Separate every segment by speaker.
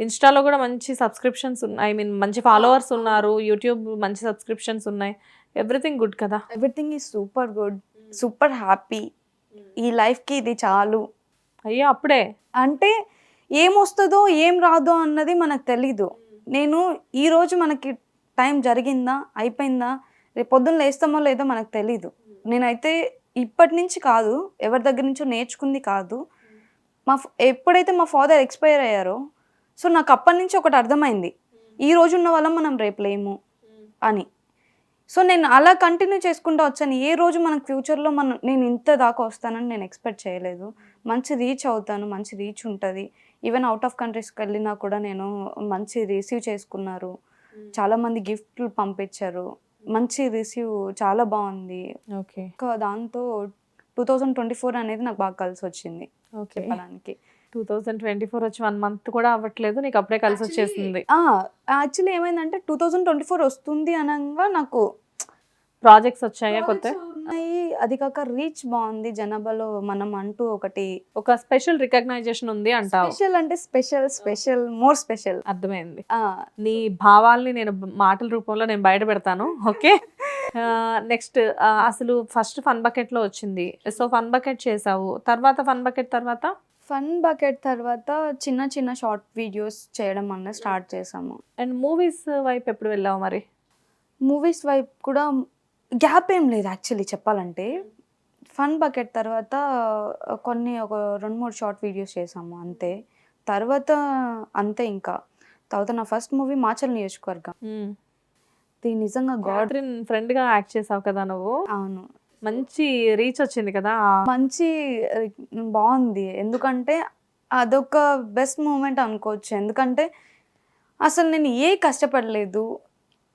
Speaker 1: ఇన్స్టాలో కూడా మంచి సబ్స్క్రిప్షన్స్ ఉన్నాయి. ఐ మీన్ మంచి ఫాలోవర్స్ ఉన్నారు. యూట్యూబ్ మంచి సబ్స్క్రిప్షన్స్ ఉన్నాయి. ఎవ్రీథింగ్ గుడ్ కదా?
Speaker 2: Everything is super good super happy ఈ లైఫ్కి ఇది చాలు.
Speaker 1: అయ్యో అప్పుడే.
Speaker 2: అంటే ఏం వస్తుందో ఏం రాదో అన్నది మనకు తెలీదు. నేను ఈ రోజు మనకి టైం జరిగిందా? అయిపోయిందా? రేపు పొద్దున్న లేస్తామో లేదో మనకు తెలీదు. నేనైతే ఇప్పటి నుంచి కాదు ఎవరి దగ్గర నుంచో నేర్చుకుంది కాదు. మా ఫ- ఎప్పుడైతే మా ఫాదర్ ఎక్స్పైర్ అయ్యారో సో నాకు అప్పటి నుంచి ఒకటి అర్థమైంది. ఈ రోజు ఉన్న వాళ్ళం మనం రేపు లేము అని. సో నేను అలా కంటిన్యూ చేసుకుంటూ వచ్చాను. ఏ రోజు మనకు ఫ్యూచర్లో మనం నేను ఇంత దాకా వస్తానని నేను ఎక్స్పెక్ట్ చేయలేదు. మంచి రీచ్ అవుతాను మంచి రీచ్ ఉంటుంది. ఈవెన్ అవుట్ ఆఫ్ కంట్రీస్కి వెళ్ళినా కూడా నేను మంచి రిసీవ్ చేసుకున్నారు. చాలామంది గిఫ్ట్లు పంపించారు. మంచి రిసీవ్ చాలా బాగుంది.
Speaker 1: ఓకే
Speaker 2: దాంతో టూ థౌజండ్ ట్వంటీ ఫోర్ అనేది నాకు బాగా కలిసి వచ్చింది
Speaker 1: ఓకే
Speaker 2: చెప్పడానికి.
Speaker 1: టూ థౌజండ్ ట్వంటీ ఫోర్ వచ్చి వన్ మంత్ కూడా అవ్వట్లేదు నీకు అప్పుడే కలిసి వచ్చేసింది.
Speaker 2: యాక్చువల్లీ ఏమైందంటే టూ థౌజండ్ ట్వంటీ ఫోర్ వస్తుంది అనగా నాకు
Speaker 1: ప్రాజెక్ట్స్ వచ్చాయా కొత్త?
Speaker 2: అది కాక రీచ్ బాగుంది జనాభాలో మనం అంటూ ఒకటి
Speaker 1: ఒక స్పెషల్ రికగ్నైజేషన్ ఉంది అంటావు.
Speaker 2: స్పెషల్ అంటే స్పెషల్ స్పెషల్ మోర్ స్పెషల్
Speaker 1: అర్థమైంది. నీ భావాల్ని నేను మాటల రూపంలో నేను బయట పెడతాను ఓకే? నెక్స్ట్ అసలు ఫస్ట్ ఫన్ బకెట్లో వచ్చింది. సో ఫన్ బకెట్ చేసావు. తర్వాత ఫన్ బకెట్ తర్వాత?
Speaker 2: ఫన్ బకెట్ తర్వాత చిన్న చిన్న షార్ట్ వీడియోస్ చేయడం అన్నది స్టార్ట్ చేసాము.
Speaker 1: అండ్ మూవీస్ వైపు ఎప్పుడు వెళ్ళావు మరి?
Speaker 2: మూవీస్ వైపు కూడా గ్యాప్ ఏం లేదు యాక్చువల్లీ చెప్పాలంటే. ఫన్ బకెట్ తర్వాత కొన్ని ఒక రెండు మూడు షార్ట్ వీడియోస్ చేసాము అంతే. తర్వాత అంతే ఇంకా. తర్వాత నా ఫస్ట్ మూవీ మాచల్ నియోజకవర్గం. ఇది నిజంగా గాడ్
Speaker 1: గాడ్రిన్ ఫ్రెండ్గా యాక్ట్ చేసావు కదా నువ్వు?
Speaker 2: అవును.
Speaker 1: మంచి రీచ్ వచ్చింది కదా.
Speaker 2: మంచి బాగుంది. ఎందుకంటే అదొక బెస్ట్ మూమెంట్ అనుకోవచ్చు. ఎందుకంటే అసలు నేను ఏ కష్టపడలేదు.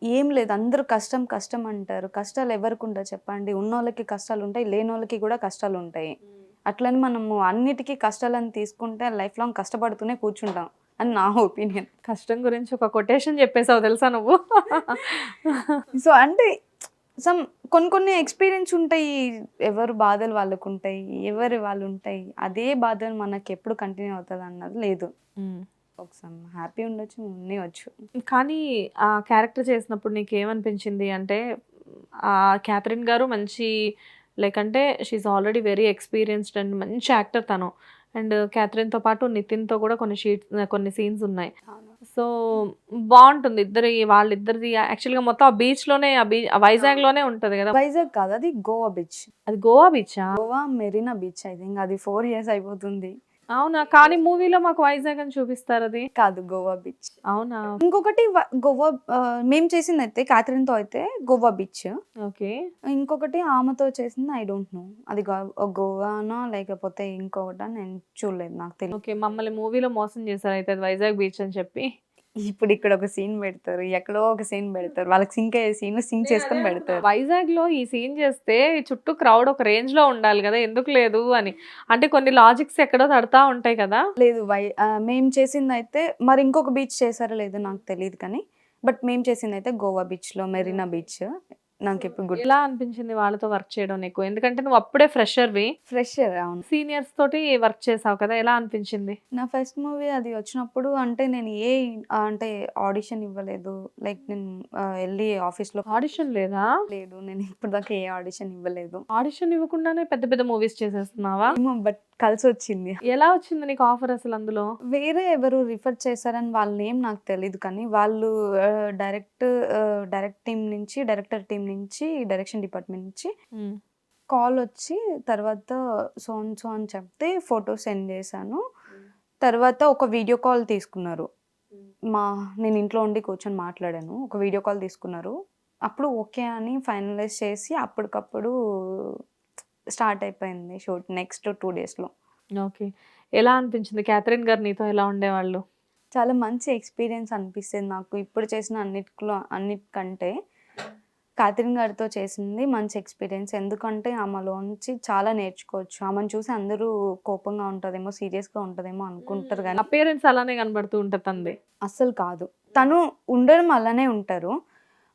Speaker 2: ఏం లేదు. అందరూ కష్టం కష్టం అంటారు. కష్టాలు ఎవరికి ఉండవు చెప్పండి. ఉన్నోళ్ళకి కష్టాలు ఉంటాయి. లేని వాళ్ళకి కూడా కష్టాలు ఉంటాయి. అట్లని మనము అన్నిటికీ కష్టాలను తీసుకుంటే లైఫ్ లాంగ్ కష్టపడుతూనే కూర్చుంటాం అని నా ఒపీనియన్
Speaker 1: కష్టం గురించి ఒక కొటేషన్ చెప్పేసావు తెలుసా నువ్వు?
Speaker 2: సో అంటే సమ్ కొన్ని కొన్ని ఎక్స్పీరియన్స్ ఉంటాయి. ఎవరు బాధలు వాళ్ళకు ఉంటాయి ఎవరి వాళ్ళు ఉంటాయి అదే బాధలు మనకి ఎప్పుడు కంటిన్యూ అవుతుంది అన్నది లేదు ఒకసారి హ్యాపీ ఉండొచ్చు ఉండవచ్చు
Speaker 1: కానీ ఆ క్యారెక్టర్ చేసినప్పుడు నీకు ఏమనిపించింది అంటే ఆ క్యాథరిన్ గారు మంచి లైక్ అంటే she already very experienced and మంచి యాక్టర్ తను. అండ్ క్యాథరిన్తో పాటు నితిన్తో కూడా కొన్ని షీట్స్ కొన్ని సీన్స్ ఉన్నాయి. సో బాగుంటుంది. ఇద్దరి వాళ్ళిద్దరిది యాక్చువల్గా మొత్తం ఆ బీచ్లోనే ఆ బీచ్ వైజాగ్లోనే ఉంటది కదా.
Speaker 2: వైజాగ్ కాదు అది గోవా బీచ్.
Speaker 1: అది Goa బీచా?
Speaker 2: Goa Marina beach I think అది ఫోర్ ఇయర్స్ అయిపోతుంది.
Speaker 1: అవునా? కానీ మూవీలో మాకు వైజాగ్ అని చూపిస్తారు అది.
Speaker 2: కాదు గోవా బీచ్.
Speaker 1: అవునా?
Speaker 2: ఇంకొకటి వ- గోవా ఆ, మేము చేసింది అయితే క్యాథరిన్తో అయితే గోవా బీచ్.
Speaker 1: ఓకే.
Speaker 2: ఇంకొకటి ఆమెతో చేసింది ఐ డోంట్ నో. అది గో- గోవానా లేకపోతే ఇంకొకటా? నేను చూడలేదు నాకు తెలియదు
Speaker 1: ఓకే మమ్మల్ని మూవీలో మోసం చేశారు అయితే అది వైజాగ్ బీచ్ అని చెప్పి.
Speaker 2: ఇప్పుడు ఇక్కడ ఒక సీన్ పెడతారు ఎక్కడో ఒక సీన్ పెడతారు. వాళ్ళకి సింక్ అయ్యే సీన్ సింక్ చేసుకొని పెడతారు.
Speaker 1: వైజాగ్లో ఈ సీన్ చేస్తే చుట్టూ క్రౌడ్ ఒక రేంజ్లో ఉండాలి కదా ఎందుకు లేదు అని. అంటే కొన్ని లాజిక్స్ ఎక్కడో తడతా ఉంటాయి కదా.
Speaker 2: లేదు వై మేము చేసింది అయితే మరి ఇంకొక బీచ్ చేశారో లేదో నాకు తెలియదు కానీ బట్ మేము చేసింది అయితే గోవా బీచ్లో మెరీనా బీచ్. నాకు ఇప్పుడు గుడ్.
Speaker 1: ఎలా అనిపించింది వాళ్ళతో వర్క్ చేయడం నీకు? ఎందుకంటే నువ్వు అప్పుడే ఫ్రెషర్వి.
Speaker 2: ఫ్రెషర్ అవును.
Speaker 1: సీనియర్స్ తోటి వర్క్ చేసావు కదా ఎలా అనిపించింది?
Speaker 2: నా ఫస్ట్ మూవీ అది వచ్చినప్పుడు అంటే నేను ఏ అంటే ఆడిషన్ ఇవ్వలేదు. లైక్ నేను ఆ, వెళ్ళి ఆఫీస్లో
Speaker 1: ఆడిషన్ లేదా?
Speaker 2: లేదు నేను ఇప్పుడు దాకా ఏ ఆడిషన్ ఇవ్వలేదు.
Speaker 1: ఆడిషన్ ఇవ్వకుండానే పెద్ద పెద్ద మూవీస్ చేసేస్తున్నావా?
Speaker 2: బట్ కలిసి వచ్చింది
Speaker 1: ఎలా వచ్చింది నీకు ఆఫర్ అసలు అందులో?
Speaker 2: వేరే ఎవరు రిఫర్ చేశారని వాళ్ళ నేమ్ నాకు తెలియదు కానీ వాళ్ళు డైరెక్ట్ డైరెక్ట్ టీం నుంచి డైరెక్టర్ టీం నుంచి డైరెక్షన్ డిపార్ట్మెంట్ నుంచి కాల్ వచ్చి తర్వాత సోన్ సో అని చెప్తే ఫోటో సెండ్ చేశాను. తర్వాత ఒక వీడియో కాల్ తీసుకున్నారు. మా నేను ఇంట్లో ఉండి కూర్చొని మాట్లాడాను. ఒక వీడియో కాల్ తీసుకున్నారు. అప్పుడు ఓకే అని ఫైనలైజ్ చేసి అప్పటికప్పుడు స్టార్ట్ అయిపోయింది షూట్ నెక్స్ట్ టూ డేస్లో.
Speaker 1: ఓకే. ఎలా అనిపించింది? క్యాథరిన్ గారు నీతో ఎలా ఉండేవాళ్ళు?
Speaker 2: చాలా మంచి ఎక్స్పీరియన్స్ అనిపిస్తుంది నాకు. ఇప్పుడు చేసిన అన్నిటిలో అన్నిటికంటే కాథరిన్ గారితో చేసింది మంచి ఎక్స్పీరియన్స్. ఎందుకంటే ఆమెలోంచి చాలా నేర్చుకోవచ్చు. ఆమెను చూసి అందరూ కోపంగా ఉంటుందేమో సీరియస్గా ఉంటుందేమో అనుకుంటారు కానీ
Speaker 1: అపేరెన్స్ అలానే కనబడుతూ ఉంటుంది తంది.
Speaker 2: అస్సలు కాదు. తను ఉండడం అలానే ఉంటారు.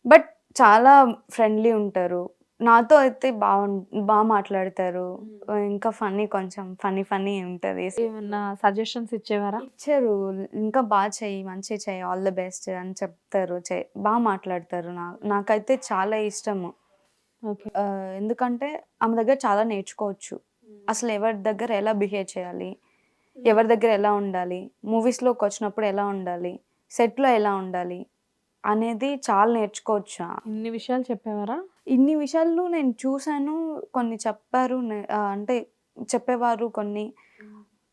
Speaker 2: బట్ చాలా ఫ్రెండ్లీ ఉంటారు. నాతో అయితే బాగుం బాగా మాట్లాడతారు. ఇంకా ఫన్నీ కొంచెం ఫన్నీ ఫన్నీ ఉంటుంది.
Speaker 1: ఏమన్నా సజెషన్స్ ఇచ్చేవారా?
Speaker 2: ఇచ్చారు. ఇంకా బాగా చెయ్యి మంచిగా చెయ్యి ఆల్ ద బెస్ట్ అని చెప్తారు. బాగా మాట్లాడతారు నా నాకైతే చాలా ఇష్టము. ఎందుకంటే ఆమె దగ్గర చాలా నేర్చుకోవచ్చు. అసలు ఎవరి దగ్గర ఎలా బిహేవ్ చేయాలి? ఎవరి దగ్గర ఎలా ఉండాలి? మూవీస్లోకి వచ్చినప్పుడు ఎలా ఉండాలి? సెట్లో ఎలా ఉండాలి? అనేది చాలా నేర్చుకోవచ్చు.
Speaker 1: ఇన్ని విషయాలు చెప్పేవారా?
Speaker 2: ఇన్ని విషయాలు నేను చూశాను కొన్ని చెప్పారు అంటే చెప్పేవారు కొన్ని.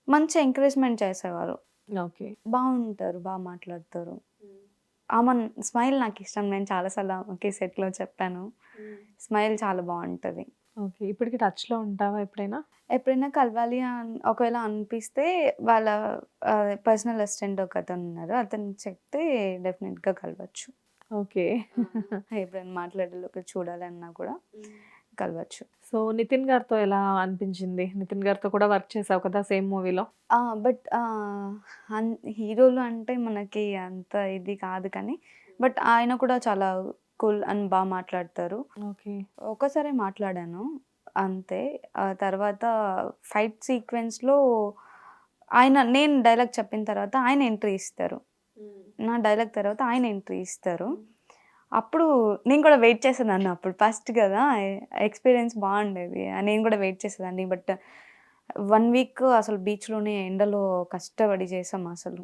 Speaker 2: మంచి ఎంకరేజ్మెంట్ చేసేవారు.
Speaker 1: ఓకే.
Speaker 2: బాగుంటారు బాగా మాట్లాడతారు. ఆమె స్మైల్ నాకు ఇష్టం. నేను చాలాసార్లు ఆమెకి సెట్లో చెప్పాను. స్మైల్ చాలా బాగుంటుంది.
Speaker 1: ఓకే. ఇప్పటికి టచ్లో ఉంటావా ఎప్పుడైనా?
Speaker 2: ఎప్పుడైనా కలవాలి అన్- ఒకవేళ అనిపిస్తే వాళ్ళ పర్సనల్ అసిస్టెంట్ ఒక అతను ఉన్నారు అతను చెప్తే డెఫినెట్గా కలవచ్చు.
Speaker 1: ఓకే.
Speaker 2: ఎప్పుడైనా మాట్లాడాలి ఒక చూడాలి అన్నా కూడా కలవచ్చు.
Speaker 1: సో నితిన్ గారితో ఎలా అనిపించింది? నితిన్ గారితో కూడా వర్క్ చేసావు కదా సేమ్ మూవీలో?
Speaker 2: బట్ హీరోలు అంటే మనకి అంత ఇది కాదు కానీ బట్ ఆయన కూడా చాలా కూల్ అని బాగా మాట్లాడతారు.
Speaker 1: ఓకే.
Speaker 2: ఒకసారి మాట్లాడాను అంతే. తర్వాత ఫైట్ సీక్వెన్స్లో ఆయన నేను డైలాగ్ చెప్పిన తర్వాత ఆయన ఎంట్రీ ఇస్తారు. నా డైలాగ్ తర్వాత ఆయన ఎంట్రీ ఇస్తారు. అప్పుడు నేను కూడా వెయిట్ చేసేదాన్ని అప్పుడు. ఫస్ట్ కదా ఎక్స్పీరియన్స్ బాగుండేది. నేను కూడా వెయిట్ చేసేదాన్ని. బట్ వన్ వీక్ అసలు బీచ్లోనే ఎండలో కష్టపడి చేసాం అసలు.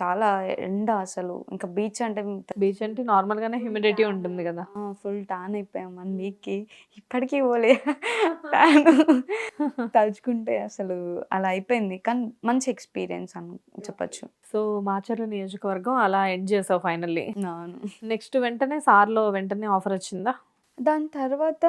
Speaker 2: చాలా ఎండ అసలు. ఇంకా బీచ్ అంటే
Speaker 1: బీచ్ అంటే నార్మల్ గానే హ్యూమిడిటీ ఉంటుంది కదా.
Speaker 2: ఫుల్ టాన్ అయిపోయాం వన్ వీక్కి. ఇప్పటికీ పోలే. టాన్ తలుచుకుంటే అసలు అలా అయిపోయింది. కానీ మంచి ఎక్స్పీరియన్స్ అని చెప్పచ్చు.
Speaker 1: సో మాచర్ల నియోజకవర్గం అలా ఎండ్ చేసావు ఫైనల్లీ నెక్స్ట్ వెంటనే సార్లో వెంటనే ఆఫర్ వచ్చిందా?
Speaker 2: దాని తర్వాత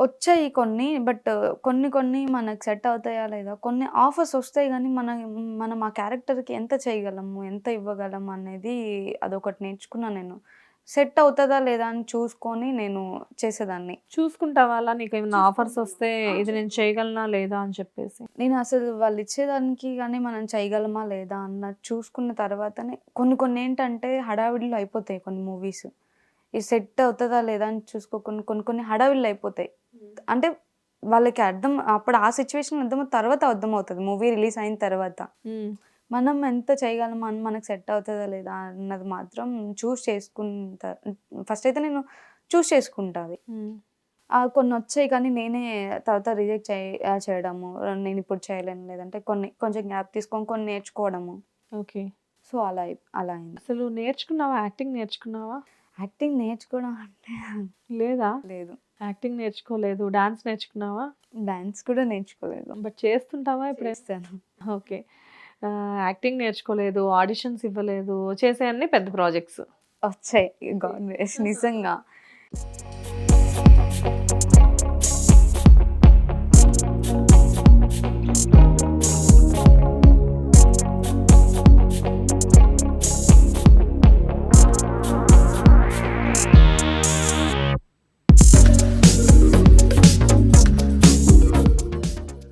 Speaker 2: వచ్చాయి కొన్ని బట్ కొన్ని కొన్ని మనకు సెట్ అవుతాయా లేదా? కొన్ని ఆఫర్స్ వస్తాయి కానీ మన మనం ఆ క్యారెక్టర్కి ఎంత చేయగలము ఎంత ఇవ్వగలము అనేది అదొకటి నేర్చుకున్నాను నేను. సెట్ అవుతుందా లేదా అని చూసుకొని నేను చేసేదాన్ని.
Speaker 1: చూసుకుంటావా? అలా నీకు ఏమైనా ఆఫర్స్ వస్తే ఇది నేను చేయగలనా లేదా అని చెప్పేసి.
Speaker 2: నేను అసలు వాళ్ళు ఇచ్చేదానికి కానీ మనం చేయగలమా లేదా అన్న చూసుకున్న తర్వాతనే కొన్ని కొన్ని ఏంటంటే హడావిడిలో అయిపోతాయి కొన్ని మూవీస్. ఇది సెట్ అవుతుందా లేదా అని చూసుకోకుండా కొన్ని కొన్ని హడావిడిలో అయిపోతాయి. అంటే వాళ్ళకి అర్థం అప్పుడు ఆ సిచ్యువేషన్ అర్థం తర్వాత అర్థమవుతుంది. మూవీ రిలీజ్ అయిన తర్వాత. మనం ఎంత చేయగలమా అని మనకు సెట్ అవుతుందా లేదా అన్నది మాత్రం చూస్ చేసుకుంటా ఫస్ట్ అయితే నేను చూస్ చేసుకుంటాది. కొన్ని వచ్చాయి కానీ నేనే తర్వాత రిజెక్ట్ ఆ చేయడము నేను ఇప్పుడు చేయలేను లేదంటే కొన్ని కొంచెం గ్యాప్ తీసుకొని కొన్ని నేర్చుకోవడము.
Speaker 1: ఓకే.
Speaker 2: సో అలా అలా అయింది.
Speaker 1: అసలు నేర్చుకున్నావా? యాక్టింగ్ నేర్చుకున్నావా?
Speaker 2: యాక్టింగ్ నేర్చుకోవడం అంటే
Speaker 1: లేదా?
Speaker 2: లేదు.
Speaker 1: యాక్టింగ్ నేర్చుకోలేదు. డాన్స్ నేర్చుకున్నావా?
Speaker 2: డాన్స్ కూడా నేర్చుకోలేదు.
Speaker 1: బట్ చేస్తుంటావా ఇప్పుడు?
Speaker 2: చేస్తాను.
Speaker 1: ఓకే. యాక్టింగ్ నేర్చుకోలేదు ఆడిషన్స్ ఇవ్వలేదు చేసే అన్ని పెద్ద ప్రాజెక్ట్స్.
Speaker 2: వచ్చాయి. గాడ్ నిజంగా.